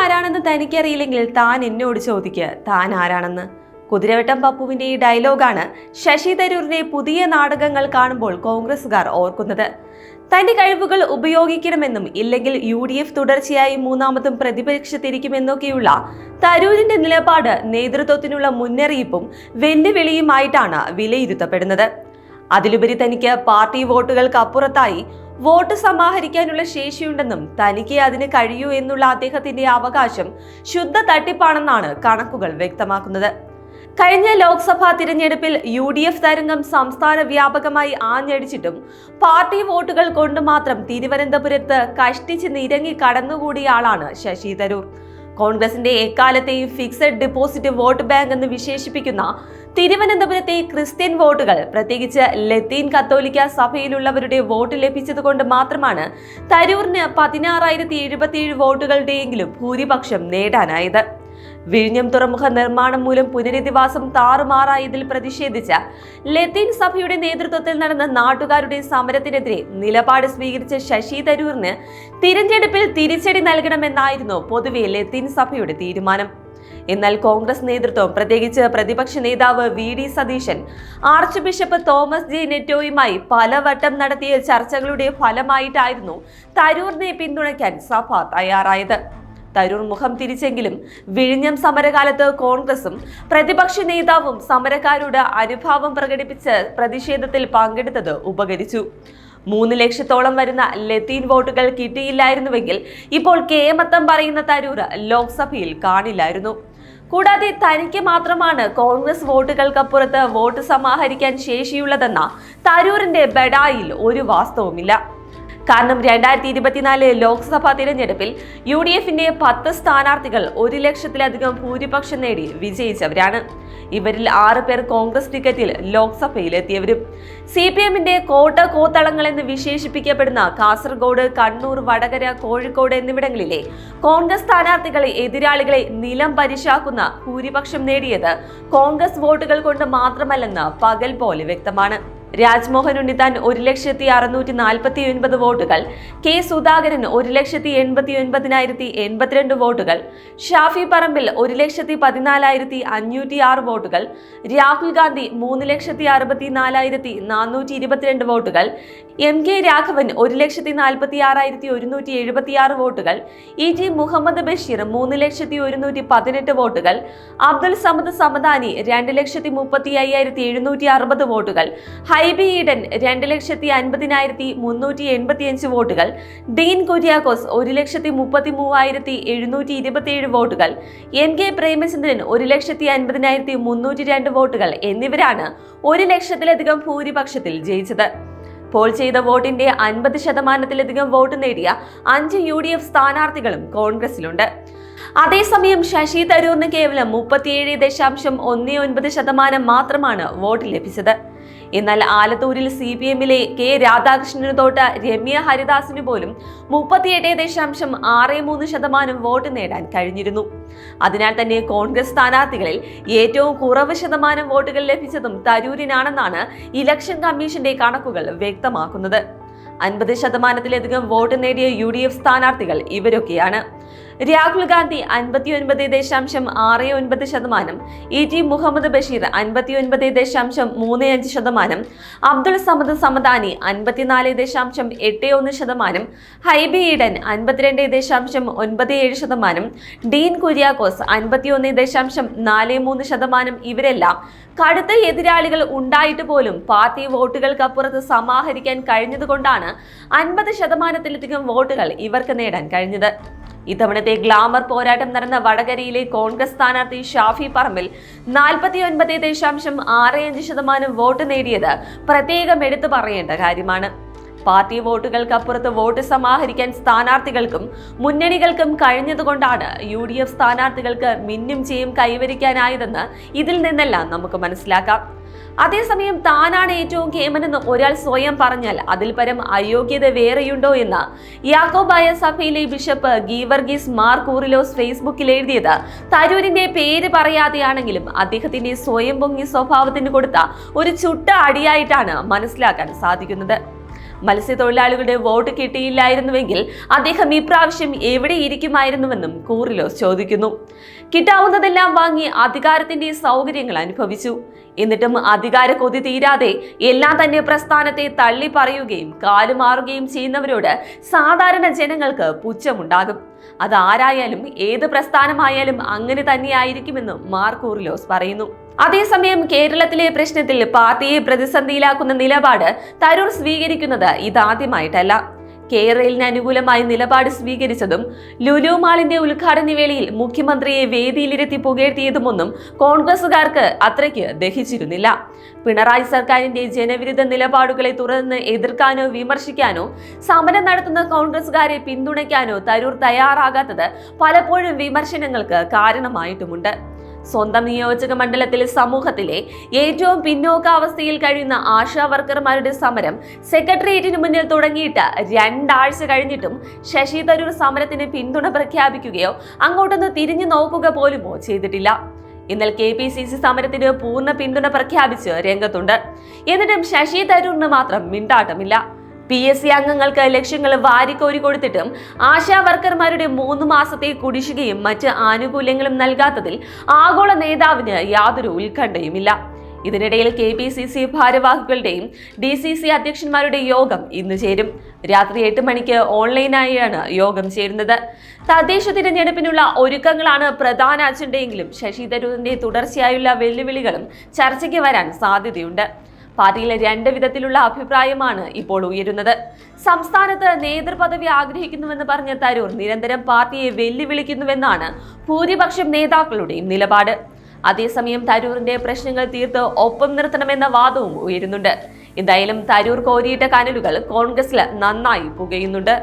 ആരാണെന്ന് തനിക്കറിയില്ലെങ്കിൽ താൻ എന്നോട് ചോദിക്കുക താൻ ആരാണെന്ന്? കുതിരവട്ടം പപ്പുവിന്റെ ഈ ഡയലോഗാണ് ശശി തരൂരിനെ പുതിയ നാടകങ്ങൾ കാണുമ്പോൾ കോൺഗ്രസുകാർ ഓർക്കുന്നത്. തന്റെ കഴിവുകൾ ഉപയോഗിക്കണമെന്നും ഇല്ലെങ്കിൽ യു ഡി എഫ് തുടർച്ചയായി മൂന്നാമതും പ്രതിപക്ഷത്തിരിക്കുമെന്നൊക്കെയുള്ള തരൂരിന്റെ നിലപാട് നേതൃത്വത്തിനുള്ള മുന്നറിയിപ്പും വെല്ലുവിളിയുമായിട്ടാണ് വിലയിരുത്തപ്പെടുന്നത്. അതിലുപരി തനിക്ക് പാർട്ടി വോട്ടുകൾക്ക് അപ്പുറത്തായി വോട്ട് സമാഹരിക്കാനുള്ള ശേഷിയുണ്ടെന്നും തനിക്ക് അതിന് കഴിയൂ എന്നുള്ള അദ്ദേഹത്തിന്റെ അവകാശം ശുദ്ധ തട്ടിപ്പാണെന്നാണ് കണക്കുകൾ വ്യക്തമാക്കുന്നത്. കഴിഞ്ഞ ലോക്സഭാ തിരഞ്ഞെടുപ്പിൽ യു ഡി എഫ് തരംഗം സംസ്ഥാന വ്യാപകമായി ആഞ്ഞടിച്ചിട്ടും പാർട്ടി വോട്ടുകൾ കൊണ്ട് മാത്രം തിരുവനന്തപുരത്ത് കഷ്ടിച്ച് നിരങ്ങി കടന്നുകൂടിയ ആളാണ് ശശി തരൂർ. കോൺഗ്രസിന്റെ എക്കാലത്തെയും ഫിക്സഡ് ഡിപ്പോസിറ്റ് വോട്ട് ബാങ്ക് എന്ന് വിശേഷിപ്പിക്കുന്ന തിരുവനന്തപുരത്തെ ക്രിസ്ത്യൻ വോട്ടുകൾ പ്രത്യേകിച്ച് ലത്തീൻ കത്തോലിക്ക സഭയിലുള്ളവരുടെ വോട്ട് ലഭിച്ചതുകൊണ്ട് മാത്രമാണ് തരൂറിന് പതിനാറായിരത്തി എഴുപത്തിയേഴ് വോട്ടുകളുടെയെങ്കിലും ഭൂരിപക്ഷം നേടാനായത്. വിഴിഞ്ഞം തുറമുഖ നിർമ്മാണം മൂലം പുനരധിവാസം താറുമാറായതിൽ പ്രതിഷേധിച്ച ലത്തീൻ സഭയുടെ നേതൃത്വത്തിൽ നടന്ന നാട്ടുകാരുടെ സമരത്തിനെതിരെ നിലപാട് സ്വീകരിച്ച ശശി തരൂറിന് തിരഞ്ഞെടുപ്പിൽ തിരിച്ചടി നൽകണമെന്നായിരുന്നു പൊതുവെ ലത്തീൻ സഭയുടെ തീരുമാനം. എന്നാൽ കോൺഗ്രസ് നേതൃത്വം പ്രത്യേകിച്ച് പ്രതിപക്ഷ നേതാവ് V D Satheesan archbishop Thomas J നെറ്റോയുമായി പലവട്ടം നടത്തിയ ചർച്ചകളുടെ ഫലമായിട്ടായിരുന്നു തരൂറിനെ പിന്തുണയ്ക്കാൻ സഭ തയ്യാറായത്. തരൂർ മുഖം തിരിച്ചെങ്കിലും വിഴിഞ്ഞം സമരകാലത്ത് കോൺഗ്രസും പ്രതിപക്ഷ നേതാവും സമരക്കാരോട് അനുഭാവം പ്രകടിപ്പിച്ച് പ്രതിഷേധത്തിൽ പങ്കെടുത്തത് ഉപകരിച്ചു. മൂന്ന് ലക്ഷത്തോളം വരുന്ന ലത്തീൻ വോട്ടുകൾ കിട്ടിയില്ലായിരുന്നുവെങ്കിൽ ഇപ്പോൾ കേമത്തം പറയുന്ന തരൂർ ലോക്സഭയിൽ കാണില്ലായിരുന്നു. കൂടാതെ തനിക്ക് മാത്രമാണ് കോൺഗ്രസ് വോട്ടുകൾക്കപ്പുറത്ത് വോട്ട് സമാഹരിക്കാൻ ശേഷിയുള്ളതെന്ന തരൂരിന്റെ ബഡായിൽ ഒരു വാസ്തവുമില്ല. കാരണം രണ്ടായിരത്തി ഇരുപത്തിനാല് ലോക്സഭാ തിരഞ്ഞെടുപ്പിൽ യു ഡി എഫിന്റെ പത്ത് സ്ഥാനാർത്ഥികൾ ഒരു ലക്ഷത്തിലധികം ഭൂരിപക്ഷം നേടി വിജയിച്ചവരാണ്. ഇവരിൽ ആറ് പേർ കോൺഗ്രസ് ടിക്കറ്റിൽ ലോക്സഭയിലെത്തിയവരും. സി പി എമ്മിന്റെ കോട്ട കോത്തളങ്ങൾ എന്ന് വിശേഷിപ്പിക്കപ്പെടുന്ന കാസർഗോഡ് കണ്ണൂർ വടകര കോഴിക്കോട് എന്നിവിടങ്ങളിലെ കോൺഗ്രസ് സ്ഥാനാർത്ഥികളെ എതിരാളികളെ നിലം പരിശാക്കുന്ന ഭൂരിപക്ഷം നേടിയത് കോൺഗ്രസ് വോട്ടുകൾ കൊണ്ട് മാത്രമല്ലെന്ന് പകൽ പോലെ വ്യക്തമാണ്. രാജ്മോഹൻ ഉണ്ണിത്താൻ ഒരു ലക്ഷത്തി അറുന്നൂറ്റി നാൽപ്പത്തി ഒൻപത് വോട്ടുകൾ കെ സുധാകരൻ ഒരു ലക്ഷത്തി എൺപത്തി ഒൻപതിനായിരത്തി എൺപത്തിരണ്ട് വോട്ടുകൾ ഷാഫി പറമ്പിൽ ഒരു ലക്ഷത്തി പതിനാലായിരത്തി അഞ്ഞൂറ്റി ആറ് വോട്ടുകൾ രാഹുൽ ഗാന്ധി മൂന്ന് ലക്ഷത്തി അറുപത്തി നാലായിരത്തി നാനൂറ്റി ഇരുപത്തിരണ്ട് വോട്ടുകൾ എം കെ രാഘവൻ ഒരു ലക്ഷത്തി നാൽപ്പത്തി ആറായിരത്തി ഒരുന്നൂറ്റി എഴുപത്തി ആറ് വോട്ടുകൾ ഇ ജി മുഹമ്മദ് ബഷീർ മൂന്ന് ലക്ഷത്തി ഒരുന്നൂറ്റി പതിനെട്ട് വോട്ടുകൾ അബ്ദുൽ സമദ് സമദാനി രണ്ട് ലക്ഷത്തി മുപ്പത്തി അയ്യായിരത്തി എഴുന്നൂറ്റി അറുപത് വോട്ടുകൾ ഹൈബി ഈഡൻ രണ്ട് ലക്ഷത്തി അൻപതിനായിരത്തി മുന്നൂറ്റി എൺപത്തിയഞ്ച് വോട്ടുകൾ ഡീൻ കുര്യാക്കോസ് ഒരു ലക്ഷത്തി മുപ്പത്തി മൂവായിരത്തി എഴുന്നൂറ്റി ഇരുപത്തിയേഴ് വോട്ടുകൾ എൻ കെ പ്രേമചന്ദ്രൻ ഒരു ലക്ഷത്തി അൻപതിനായിരത്തി മുന്നൂറ്റി രണ്ട് വോട്ടുകൾ എന്നിവരാണ് ഒരു ലക്ഷത്തിലധികം ഭൂരിപക്ഷത്തിൽ ജയിച്ചത്. പോൾ ചെയ്ത വോട്ടിന്റെ അൻപത് ശതമാനത്തിലധികം വോട്ട് നേടിയ അഞ്ച് യു ഡി എഫ് സ്ഥാനാർത്ഥികളും കോൺഗ്രസിലുണ്ട്. അതേസമയം ശശി തരൂറിന് കേവലം മുപ്പത്തിയേഴ് ദശാംശം ഒന്ന് ഒൻപത് ശതമാനം മാത്രമാണ് വോട്ട് ലഭിച്ചത്. എന്നാൽ ആലത്തൂരിൽ സി പി എമ്മിലെ കെ രാധാകൃഷ്ണന് തോട്ട രമ്യ ഹരിദാസിന് പോലും മുപ്പത്തിയെട്ട് ദശാംശം ആറ് മൂന്ന് ശതമാനം വോട്ട് നേടാൻ കഴിഞ്ഞിരുന്നു. അതിനാൽ തന്നെ കോൺഗ്രസ് സ്ഥാനാർത്ഥികളിൽ ഏറ്റവും കുറവ് ശതമാനം വോട്ടുകൾ ലഭിച്ചതും തരൂരിനാണെന്നാണ് ഇലക്ഷൻ കമ്മീഷന്റെ കണക്കുകൾ വ്യക്തമാക്കുന്നത്. അൻപത് ശതമാനത്തിലധികം വോട്ട് നേടിയ യു ഡി എഫ് സ്ഥാനാർത്ഥികൾ ഇവരൊക്കെയാണ്. രാഹുൽ ഗാന്ധി അൻപത്തി ഒൻപത് ദശാംശം ആറ് ഒൻപത് ശതമാനം ഇ ടി മുഹമ്മദ് ബഷീർ അൻപത്തി ഒൻപത് ദശാംശം മൂന്ന് അഞ്ച് ശതമാനം അബ്ദുൾ സമദ് സമദാനി അൻപത്തിനാല് ദശാംശം എട്ട് ഒന്ന് ശതമാനം ഹൈബി ഈഡൻ അൻപത്തിരണ്ട് ദശാംശം ഒൻപത് ഏഴ് ശതമാനം ഡീൻ കുര്യാക്കോസ് അൻപത്തിയൊന്ന് ദശാംശം നാല് മൂന്ന് ശതമാനം ഇവരെല്ലാം കടുത്ത എതിരാളികൾ ഉണ്ടായിട്ട് പോലും പാർട്ടി വോട്ടുകൾക്കപ്പുറത്ത് സമാഹരിക്കാൻ കഴിഞ്ഞതുകൊണ്ടാണ് അൻപത് ശതമാനത്തിലധികം വോട്ടുകൾ ഇവർക്ക് നേടാൻ കഴിഞ്ഞത്. ഇത്തവണത്തെ ഗ്ലാമർ പോരാട്ടം നടന്ന വടകരയിലെ കോൺഗ്രസ് സ്ഥാനാർത്ഥി ഷാഫി പറമ്പിൽ നാൽപ്പത്തി ഒൻപത് ദശാംശം ആറ് അഞ്ച് ശതമാനം വോട്ട് നേടിയത് പ്രത്യേകം എടുത്തു പറയേണ്ട കാര്യമാണ്. പാർട്ടി വോട്ടുകൾക്കപ്പുറത്ത് വോട്ട് സമാഹരിക്കാൻ സ്ഥാനാർത്ഥികൾക്കും മുന്നണികൾക്കും കഴിഞ്ഞതുകൊണ്ടാണ് യു ഡി എഫ് സ്ഥാനാർത്ഥികൾക്ക് മിന്നും ചെയ്യും കൈവരിക്കാനായതെന്ന് ഇതിൽ നിന്നെല്ലാം നമുക്ക് മനസ്സിലാക്കാം. അതേസമയം താനാണ് ഏറ്റവും കേമനെന്ന് ഒരാൾ സ്വയം പറഞ്ഞാൽ അതിൽ പരം അയോഗ്യത വേറെയുണ്ടോ എന്ന് യാക്കോബായ സഭയിലെ ബിഷപ്പ് ഗീവർഗീസ് മാർ കൂറിലോസ് ഫേസ്ബുക്കിൽ എഴുതിയത് തരൂരിന്റെ പേര് പറയാതെയാണെങ്കിലും അദ്ദേഹത്തിന്റെ സ്വയം പൊങ്ങി സ്വഭാവത്തിന് കൊടുത്ത ഒരു ചുട്ട അടിയായിട്ടാണ് മനസ്സിലാക്കാൻ സാധിക്കുന്നത്. മത്സ്യത്തൊഴിലാളികളുടെ വോട്ട് കിട്ടിയില്ലായിരുന്നുവെങ്കിൽ അദ്ദേഹം ഇപ്രാവശ്യം എവിടെ ഇരിക്കുമായിരുന്നുവെന്നും കൂറിലോസ് ചോദിക്കുന്നു. കിട്ടാവുന്നതെല്ലാം വാങ്ങി അധികാരത്തിന്റെ സൗകര്യങ്ങൾ അനുഭവിച്ചു. എന്നിട്ടും അധികാര കൊതി തീരാതെ എല്ലാം തന്നെ പ്രസ്ഥാനത്തെ തള്ളി പറയുകയും കാലുമാറുകയും ചെയ്യുന്നവരോട് സാധാരണ ജനങ്ങൾക്ക് പുച്ഛമുണ്ടാകും. അതാരായാലും ഏത് പ്രസ്ഥാനമായാലും അങ്ങനെ തന്നെയായിരിക്കുമെന്നും മാർക്കൂറിലോസ് പറയുന്നു. അതേസമയം കേരളത്തിലെ പ്രശ്നത്തിൽ പാർട്ടിയെ പ്രതിസന്ധിയിലാക്കുന്ന നിലപാട് തരൂർ സ്വീകരിക്കുന്നത് ഇതാദ്യമായിട്ടല്ല. കേരളിന് അനുകൂലമായി നിലപാട് സ്വീകരിച്ചതും ലുലു മാളിന്റെ ഉദ്ഘാടന വേളയിൽ മുഖ്യമന്ത്രിയെ വേദിയിലിരുത്തി പുകഴ്ത്തിയതുമൊന്നും കോൺഗ്രസുകാർക്ക് അത്രയ്ക്ക് ദഹിച്ചിരുന്നില്ല. പിണറായി സർക്കാരിന്റെ ജനവിരുദ്ധ നിലപാടുകളെ തുടർന്ന് എതിർക്കാനോ വിമർശിക്കാനോ സമരം നടത്തുന്ന കോൺഗ്രസുകാരെ പിന്തുണയ്ക്കാനോ തരൂർ തയ്യാറാകാത്തത് പലപ്പോഴും വിമർശനങ്ങൾക്ക് കാരണമായിട്ടുമുണ്ട്. സ്വന്തം നിയോജക മണ്ഡലത്തിലെ സമൂഹത്തിലെ ഏറ്റവും പിന്നോക്കാവസ്ഥയിൽ കഴിയുന്ന ആശാ വർക്കർമാരുടെ സമരം സെക്രട്ടേറിയറ്റിന് മുന്നിൽ തുടങ്ങിയിട്ട് രണ്ടാഴ്ച കഴിഞ്ഞിട്ടും ശശി തരൂർ സമരത്തിന് പിന്തുണ പ്രഖ്യാപിക്കുകയോ അങ്ങോട്ടൊന്ന് തിരിഞ്ഞു നോക്കുക പോലുമോ ചെയ്തിട്ടില്ല. എന്നാൽ കെ പി സി സി സമരത്തിന് പൂർണ പിന്തുണ പ്രഖ്യാപിച്ച് രംഗത്തുണ്ട്. എന്നിട്ടും ശശി തരൂറിന് മാത്രം മിണ്ടാട്ടമില്ല. പി എസ് സി അംഗങ്ങൾക്ക് ലക്ഷ്യങ്ങൾ വാരിക്കോരി കൊടുത്തിട്ടും ആശാ വർക്കർമാരുടെ മൂന്ന് മാസത്തെ കുടിശ്ശികയും മറ്റ് ആനുകൂല്യങ്ങളും നൽകാത്തതിൽ ആഗോള നേതാവിന് യാതൊരു ഉത്കണ്ഠയുമില്ല. ഇതിനിടയിൽ കെ പി സി സി ഭാരവാഹികളുടെയും ഡി സി സി അധ്യക്ഷന്മാരുടെ യോഗം ഇന്ന് ചേരും. രാത്രി എട്ട് മണിക്ക് ഓൺലൈനായാണ് യോഗം ചേരുന്നത്. തദ്ദേശ തിരഞ്ഞെടുപ്പിനുള്ള ഒരുക്കങ്ങളാണ് പ്രധാന അജണ്ടയെങ്കിലും ശശി തരൂരിന്റെ തുടർച്ചയായുള്ള വെല്ലുവിളികളും ചർച്ചയ്ക്ക് വരാൻ സാധ്യതയുണ്ട്. പാർട്ടിയിലെ രണ്ട് വിധത്തിലുള്ള അഭിപ്രായമാണ് ഇപ്പോൾ ഉയരുന്നത്. സംസ്ഥാനത്ത് നേതൃപദവി ആഗ്രഹിക്കുന്നുവെന്ന് പറഞ്ഞ തരൂർ നിരന്തരം പാർട്ടിയെ വെല്ലുവിളിക്കുന്നുവെന്നാണ് ഭൂരിപക്ഷം നേതാക്കളുടെയും നിലപാട്. അതേസമയം തരൂറിന്റെ പ്രശ്നങ്ങൾ തീർത്ത് ഒപ്പം നിർത്തണമെന്ന വാദവും ഉയരുന്നുണ്ട്. എന്തായാലും തരൂർ കോരിയിട്ട കനലുകൾ കോൺഗ്രസിൽ നന്നായി പുകയുന്നുണ്ട്.